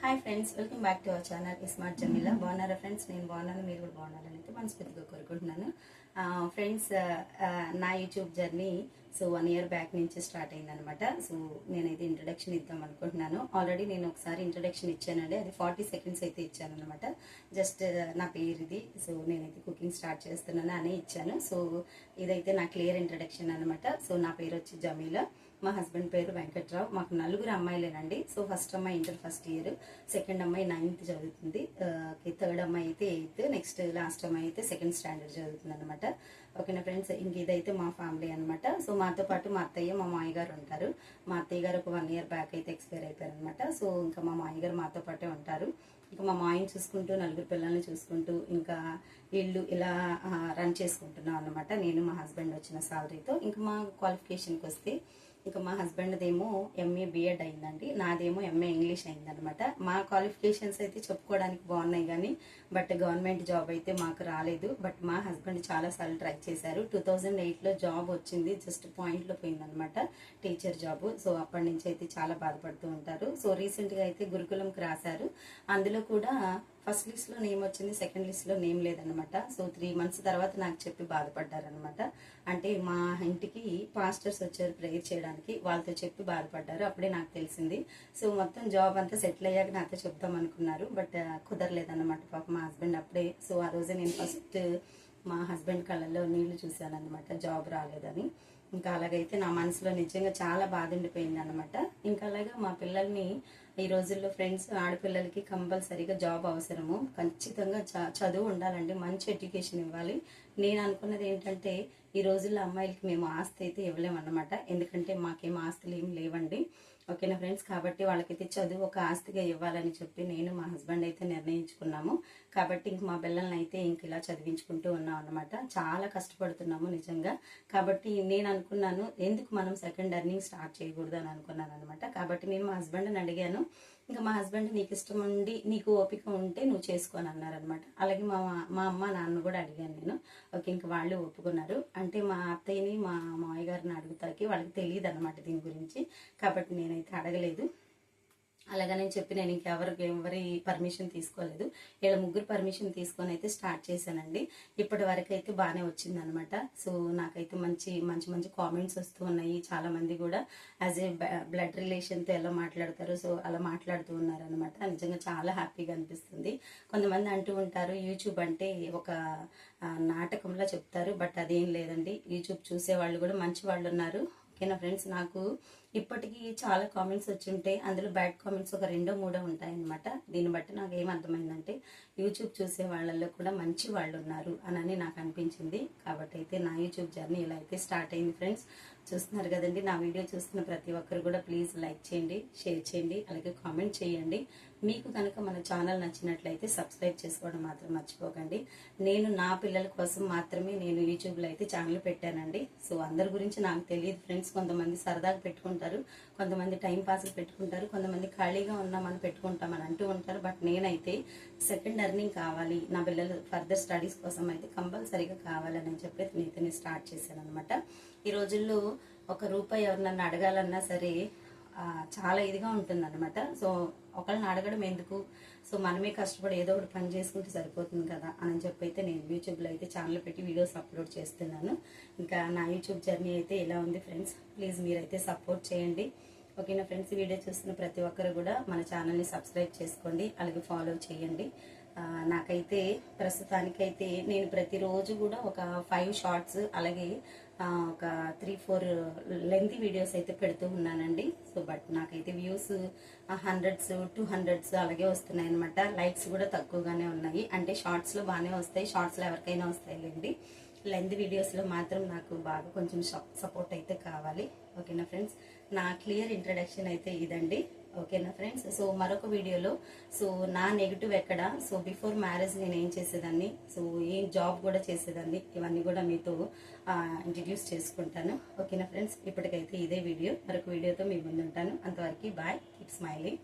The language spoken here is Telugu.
Hi friends welcome back to our channel smart Jameela బాగున్నారా ఫ్రెండ్స్ నేను బాగున్నాను మీరు కూడా బాగున్నారని అయితే మనస్ఫూర్తిగా కోరుకుంటున్నాను. ఫ్రెండ్స్ నా YouTube journey so one year back నుంచి స్టార్ట్ అయిందనమాట. సో నేనైతే ఇంట్రడక్షన్ ఇద్దాం అనుకుంటున్నాను. ఆల్రెడీ నేను ఒకసారి ఇంట్రడక్షన్ ఇచ్చానండి. అది ఫార్టీ సెకండ్స్ అయితే ఇచ్చాను అనమాట జస్ట్ uh, నా పేరు ఇది సో నేనైతే కుకింగ్ స్టార్ట్ చేస్తున్నాను అని ఇచ్చాను. సో ఇదైతే నా క్లియర్ ఇంట్రడక్షన్ అనమాట. సో నా పేరు వచ్చి జమీలా. మా హస్బెండ్ పేరు వెంకట్రావు. మాకు నలుగురు అమ్మాయిలేనండి. సో ఫస్ట్ అమ్మాయి ఇంటర్ ఫస్ట్ ఇయర్ సెకండ్ అమ్మాయి నైన్త్ చదువుతుంది. Uh, థర్డ్ అమ్మాయి అయితే ఎయిత్ నెక్స్ట్ లాస్ట్ అమ్మాయి అయితే సెకండ్ స్టాండర్డ్ చదువుతుంది అనమాట ఓకేనా ఫ్రెండ్స్ ఇంక ఇదైతే మా ఫ్యామిలీ అనమాట. సో మా మాతో పాటు మా అత్తయ్య మా మామయ్య గారు ఉంటారు. మా అత్తయ్య గారు ఒక వన్ ఇయర్ బ్యాక్ అయితే ఎక్స్పైర్ అయిపోయారు అనమాట సో ఇంకా మా మామయ్య గారు మాతో పాటే ఉంటారు. ఇంకా మా మాయని చూసుకుంటూ నలుగురు పిల్లల్ని చూసుకుంటూ ఇంకా ఇల్లు ఇలా రన్ చేసుకుంటున్నాం అనమాట నేను మా హస్బెండ్ వచ్చిన సాలరీతో ఇంకా మా క్వాలిఫికేషన్కి వస్తే ఇంకా మా హస్బెండ్దేమో ఎంఏ బిఎడ్ అయిందండి. నాదేమో ఎంఏ ఇంగ్లీష్ అయిందనమాట మా క్వాలిఫికేషన్స్ అయితే చెప్పుకోవడానికి బాగున్నాయి కానీ బట్ గవర్నమెంట్ జాబ్ అయితే మాకు రాలేదు. బట్ మా హస్బెండ్ చాలాసార్లు ట్రై చేశారు. టూ థౌజండ్ ఎయిట్లో జాబ్ వచ్చింది. జస్ట్ పాయింట్లో పోయిందనమాట టీచర్ జాబ్ సో అప్పటి నుంచి అయితే చాలా బాధపడుతూ ఉంటారు. సో రీసెంట్గా అయితే గురుకులంకి రాశారు. అందులో కూడా ఫస్ట్ లిస్ట్లో నేమ్ వచ్చింది సెకండ్ లిస్ట్లో నేమ్ లేదనమాట సో త్రీ మంత్స్ తర్వాత నాకు చెప్పి బాధపడ్డారనమాట అంటే మా ఇంటికి పాస్టర్స్ వచ్చారు ప్రేయర్ చేయడానికి. వాళ్ళతో చెప్పి బాధపడ్డారు. అప్పుడే నాకు తెలిసింది. సో మొత్తం జాబ్ అంతా సెటిల్ అయ్యాక నాతో చెప్దాం అనుకున్నారు. బట్ uh, కుదరలేదన్నమాట పాప మా హస్బెండ్ అప్పుడే. సో ఆ రోజే నేను ఫస్ట్ మా హస్బెండ్ కళ్ళల్లో నీళ్ళు చూశాను అనమాట జాబ్ రాలేదని. ఇంకా అలాగైతే నా మనసులో నిజంగా చాలా బాధ ఉండిపోయింది అనమాట ఇంకా అలాగా మా పిల్లల్ని ఈ రోజుల్లో ఫ్రెండ్స్ ఆడపిల్లలకి కంపల్సరీగా జాబ్ అవసరము. ఖచ్చితంగా చ- చదువు ఉండాలండి మంచి ఎడ్యుకేషన్ ఇవ్వాలి. నేను అనుకున్నది ఏంటంటే ఈ రోజుల్లో అమ్మాయిలకి మేము ఆస్తి అయితే ఇవ్వలేమన్నమాట. ఎందుకంటే మాకేం ఆస్తులు ఏం లేవండి. ఓకేనా ఫ్రెండ్స్ కాబట్టి వాళ్ళకైతే చదువు ఒక ఆస్తిగా ఇవ్వాలని చెప్పి నేను మా హస్బెండ్ అయితే నిర్ణయించుకున్నాము. కాబట్టి ఇంక మా పిల్లల్ని అయితే ఇంక ఇలా చదివించుకుంటూ ఉన్నాం అనమాట చాలా కష్టపడుతున్నాము నిజంగా. కాబట్టి నేను అనుకున్నాను. ఎందుకు మనం సెకండ్ ఎర్నింగ్ స్టార్ట్ చేయకూడదు అని అనుకున్నాను అనమాట కాబట్టి నేను మా హస్బెండ్ని అడిగాను. ఇంకా మా హస్బెండ్ నీకు ఇష్టం ఉండి నీకు ఓపిక ఉంటే నువ్వు చేసుకోని అన్నారనమాట అలాగే మా మా అమ్మ నాన్న కూడా అడిగాను నేను. ఓకే ఇంక వాళ్ళు ఒప్పుకున్నారు. అంటే మా అత్తయ్యని మా మామయ్య గారిని అడుగుతాకి వాళ్ళకి తెలియదు అనమాట దీని గురించి. కాబట్టి నేనైతే అడగలేదు. అలాగని చెప్పి నేను ఇంకెవరికి ఎవరి పర్మిషన్ తీసుకోలేదు. ఇలా ముగ్గురు పర్మిషన్ తీసుకొని అయితే స్టార్ట్ చేశానండి. ఇప్పటి వరకు అయితే బాగానే వచ్చిందనమాట సో నాకైతే మంచి మంచి మంచి కామెంట్స్ వస్తూ ఉన్నాయి. చాలా మంది కూడా యాజ్ ఏ బ్లడ్ రిలేషన్తో ఎలా మాట్లాడతారు సో అలా మాట్లాడుతూ ఉన్నారనమాట నిజంగా చాలా హ్యాపీగా అనిపిస్తుంది. కొంతమంది అంటూ ఉంటారు యూట్యూబ్ అంటే ఒక నాటకంలా చెప్తారు బట్ అదేం లేదండి. యూట్యూబ్ చూసే వాళ్ళు కూడా మంచి వాళ్ళు ఉన్నారు. ఓకేనా ఫ్రెండ్స్? నాకు ఇప్పటికీ చాలా కామెంట్స్ వచ్చి అందులో బ్యాడ్ కామెంట్స్ ఒక రెండో మూడో ఉంటాయన్నమాట. దీన్ని బట్టి నాకు ఏం అర్థమైందంటే యూట్యూబ్ చూసే వాళ్ళల్లో కూడా మంచి వాళ్ళు ఉన్నారు అని నాకు అనిపించింది. కాబట్టి అయితే నా యూట్యూబ్ జర్నీ ఇలా అయితే స్టార్ట్ అయింది ఫ్రెండ్స్ చూస్తున్నారు కదండి నా వీడియో చూస్తున్న ప్రతి ఒక్కరు కూడా ప్లీజ్ లైక్ చేయండి షేర్ చేయండి అలాగే కామెంట్ చేయండి. మీకు కనుక మన ఛానల్ నచ్చినట్లయితే సబ్స్క్రైబ్ చేసుకోవడం మాత్రం మర్చిపోకండి. నేను నా పిల్లల కోసం మాత్రమే నేను యూట్యూబ్లో అయితే ఛానల్ పెట్టానండి. సో అందరి గురించి నాకు తెలియదు ఫ్రెండ్స్ కొంతమంది సరదాగా పెట్టుకుంటారు. కొంతమంది టైం పాస్ పెట్టుకుంటారు. కొంతమంది ఖాళీగా ఉన్నామని పెట్టుకుంటామని అంటూ ఉంటారు. బట్ నేనైతే సెకండ్ అర్నింగ్ కావాలి. నా పిల్లలు ఫర్దర్ స్టడీస్ కోసం అయితే కంపల్సరీగా కావాలని చెప్పి నేతని నేను స్టార్ట్ చేశాను అనమాట ఈ రోజుల్లో ఒక రూపాయి ఎవరినన్నా అడగాలన్నా సరే చాలా ఇదిగా ఉంటుందన్నమాట. సో ఒకళ్ళని అడగడం ఎందుకు? సో మనమే కష్టపడి ఏదో ఒకటి పని చేసుకుంటే సరిపోతుంది కదా అని చెప్పి అయితే నేను యూట్యూబ్లో అయితే ఛానల్ పెట్టి వీడియోస్ అప్లోడ్ చేస్తున్నాను. ఇంకా నా యూట్యూబ్ జర్నీ అయితే ఇలా ఉంది ఫ్రెండ్స్. ప్లీజ్ మీరైతే సపోర్ట్ చేయండి. ఓకేనా ఫ్రెండ్స్ వీడియో చూస్తున్న ప్రతి ఒక్కరు కూడా మన ఛానల్ని సబ్స్క్రైబ్ చేసుకోండి అలాగే ఫాలో చేయండి. నాకైతే ప్రస్తుతానికైతే నేను ప్రతిరోజు కూడా ఒక ఫైవ్ షార్ట్స్ అలాగే ఒక త్రీ ఫోర్ లెంతీ వీడియోస్ అయితే పెడుతూ ఉన్నానండి. సో బట్ నాకైతే వ్యూస్ హండ్రెడ్స్ టూ హండ్రెడ్స్ అలాగే వస్తున్నాయి అనమాట లైక్స్ కూడా తక్కువగానే ఉన్నాయి. అంటే షార్ట్స్లో బాగానే వస్తాయి షార్ట్స్లో ఎవరికైనా వస్తాయిలేండి. లెంత్ వీడియోస్లో మాత్రం నాకు బాగా కొంచెం సపోర్ట్ అయితే కావాలి. ఓకేనా ఫ్రెండ్స్ నా క్లియర్ ఇంట్రడక్షన్ అయితే ఇదండి. ఓకేనా ఫ్రెండ్స్ సో మరొక వీడియోలో సో నా నెగిటివ్ ఎక్కడ? సో బిఫోర్ మ్యారేజ్ నేను ఏం చేసేదాన్ని? సో ఏం జాబ్ కూడా చేసేదాన్ని. ఇవన్నీ కూడా మీతో ఇంట్రడ్యూస్ చేసుకుంటాను. ఓకేనా ఫ్రెండ్స్ ఇప్పటికైతే ఇదే వీడియో మరొక వీడియోతో మీ ముందుంటాను. అంతవరకు బాయ్ కీప్ స్మైలింగ్